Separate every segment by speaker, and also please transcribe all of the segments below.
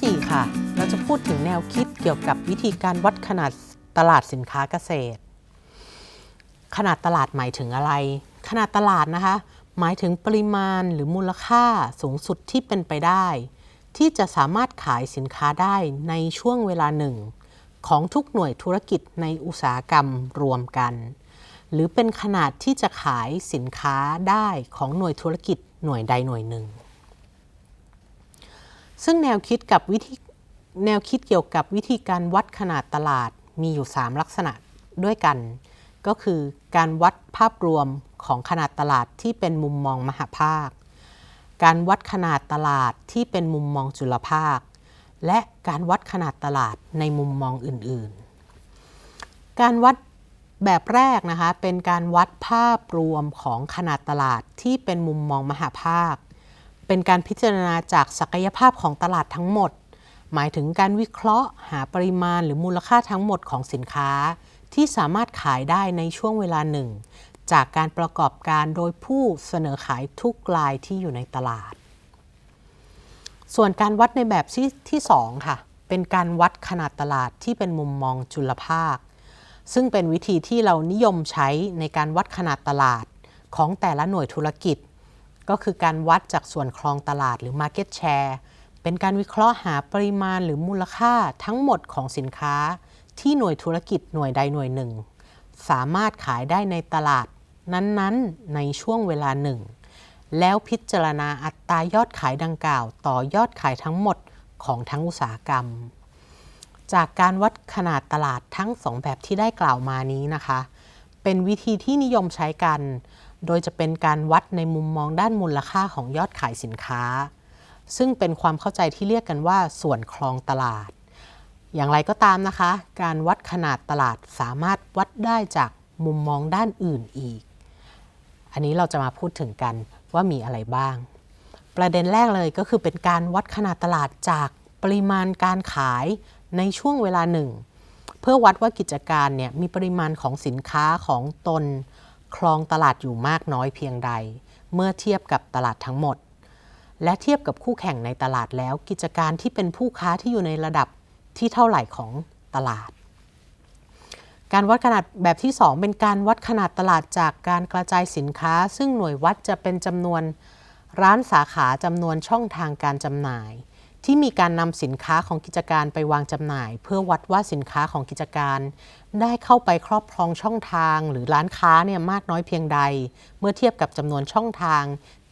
Speaker 1: สี่ค่ะ เราจะพูดถึงแนวคิดเกี่ยวกับวิธีการวัดขนาดตลาดสินค้าเกษตร ขนาดตลาดหมายถึงอะไร ขนาดตลาดนะคะ หมายถึงปริมาณหรือมูลค่าสูงสุดที่เป็นไปได้ ที่จะสามารถขายสินค้าได้ในช่วงเวลาหนึ่ง ของทุกหน่วยธุรกิจในอุตสาหกรรมรวมกัน หรือเป็นขนาดที่จะขายสินค้าได้ของหน่วยธุรกิจหน่วยใดหน่วยหนึ่ง ซึ่งแนวคิดกับวิธีแนวคิดเกี่ยวกับวิธีการวัดขนาดตลาดมีอยู่ 3 ลักษณะด้วยกัน ก็คือการวัดภาพรวมของขนาดตลาดที่เป็นมุมมองมหาภาค การวัดขนาดตลาดที่เป็นมุมมองจุลภาค และการวัดขนาดตลาดในมุมมองอื่นๆ การวัดแบบแรกนะคะเป็นการวัดภาพรวมของขนาดตลาดที่เป็นมุมมองมหาภาค เป็นการพิจารณาจากศักยภาพของตลาดทั้งหมด หมายถึงการวิเคราะห์ หาปริมาณหรือมูลค่าทั้งหมดของสินค้า ที่สามารถขายได้ในช่วงเวลาหนึ่ง จากการประกอบการโดยผู้เสนอขายทุกรายที่อยู่ในตลาด ส่วนการวัดในแบบที่ที่ 2 ค่ะ เป็นการวัดขนาดตลาดที่เป็นมุมมองจุลภาค ซึ่งเป็นวิธีที่เรานิยมใช้ในการวัดขนาดตลาดของแต่ละหน่วยธุรกิจ ก็คือการวัดจากส่วนครองตลาดหรือ Market Share เป็นการวิเคราะห์หาปริมาณหรือมูลค่าทั้งหมดของสินค้า ที่หน่วยธุรกิจหน่วยใดหน่วยหนึ่ง สามารถขายได้ในตลาดนั้นๆ ในช่วงเวลาหนึ่ง แล้วพิจารณาอัตรายอดขายดังกล่าว ต่อยอดขายทั้งหมดของทั้งอุตสาหกรรม จากการวัดขนาดตลาดทั้งสองแบบที่ได้กล่าวมานี้นะคะ เป็นวิธีที่นิยมใช้กัน โดยจะเป็นการวัดในมุมมองด้านมูลค่าของยอดขายสินค้า ซึ่งเป็นความเข้าใจที่เรียกกันว่าส่วนครองตลาด อย่างไรก็ตามนะคะ การวัดขนาดตลาดสามารถวัดได้จากมุมมองด้านอื่นอีก อันนี้เราจะมาพูดถึงกันว่ามีอะไรบ้าง ประเด็นแรกเลยก็คือเป็นการวัดขนาดตลาดจากปริมาณการขายในช่วงเวลาหนึ่ง เพื่อวัดว่ากิจการเนี่ยมีปริมาณของสินค้าของตน ครองตลาดอยู่มากน้อยเพียงใด เมื่อเทียบกับตลาดทั้งหมด และเทียบกับคู่แข่งในตลาดแล้ว กิจการที่เป็นผู้ค้าที่อยู่ในระดับที่เท่าไหร่ของตลาด การวัดขนาดแบบที่ 2 เป็นการวัดขนาดตลาดจากการกระจายสินค้า ซึ่งหน่วยวัดจะเป็นจำนวนร้านสาขาจำนวนช่องทางการจำหน่าย ที่มีการนำสินค้าของกิจการไปวางจำหน่าย เพื่อวัดว่าสินค้าของกิจการ ได้เข้าไปครอบครองช่องทางหรือร้านค้าเนี่ยมากน้อยเพียงใด เมื่อเทียบกับจำนวนช่องทาง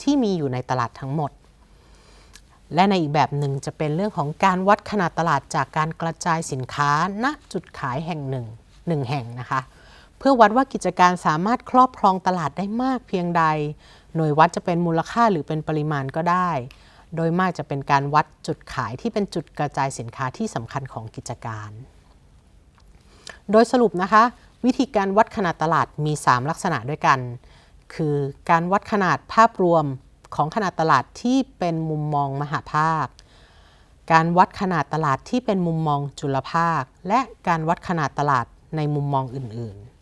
Speaker 1: ที่มีอยู่ในตลาดทั้งหมด และในอีกแบบหนึ่งจะเป็นเรื่องของการวัดขนาดตลาดจากการกระจายสินค้าณจุดขายแห่งหนึ่งหนึ่งแห่งนะคะ เพื่อวัดว่ากิจการสามารถครอบครองตลาดได้มากเพียงใด หน่วยวัดจะเป็นมูลค่าหรือเป็นปริมาณก็ได้ โดยมากจะเป็นการวัดจุดขายที่เป็นจุดกระจายสินค้าที่สำคัญของกิจการ โดยสรุปนะคะ วิธีการวัดขนาดตลาดมี 3 ลักษณะด้วยกัน คือการวัดขนาดภาพรวมของขนาดตลาดที่เป็นมุมมองมหาภาค การวัดขนาดตลาดที่เป็นมุมมองจุลภาค และการวัดขนาดตลาดในมุมมองอื่นๆ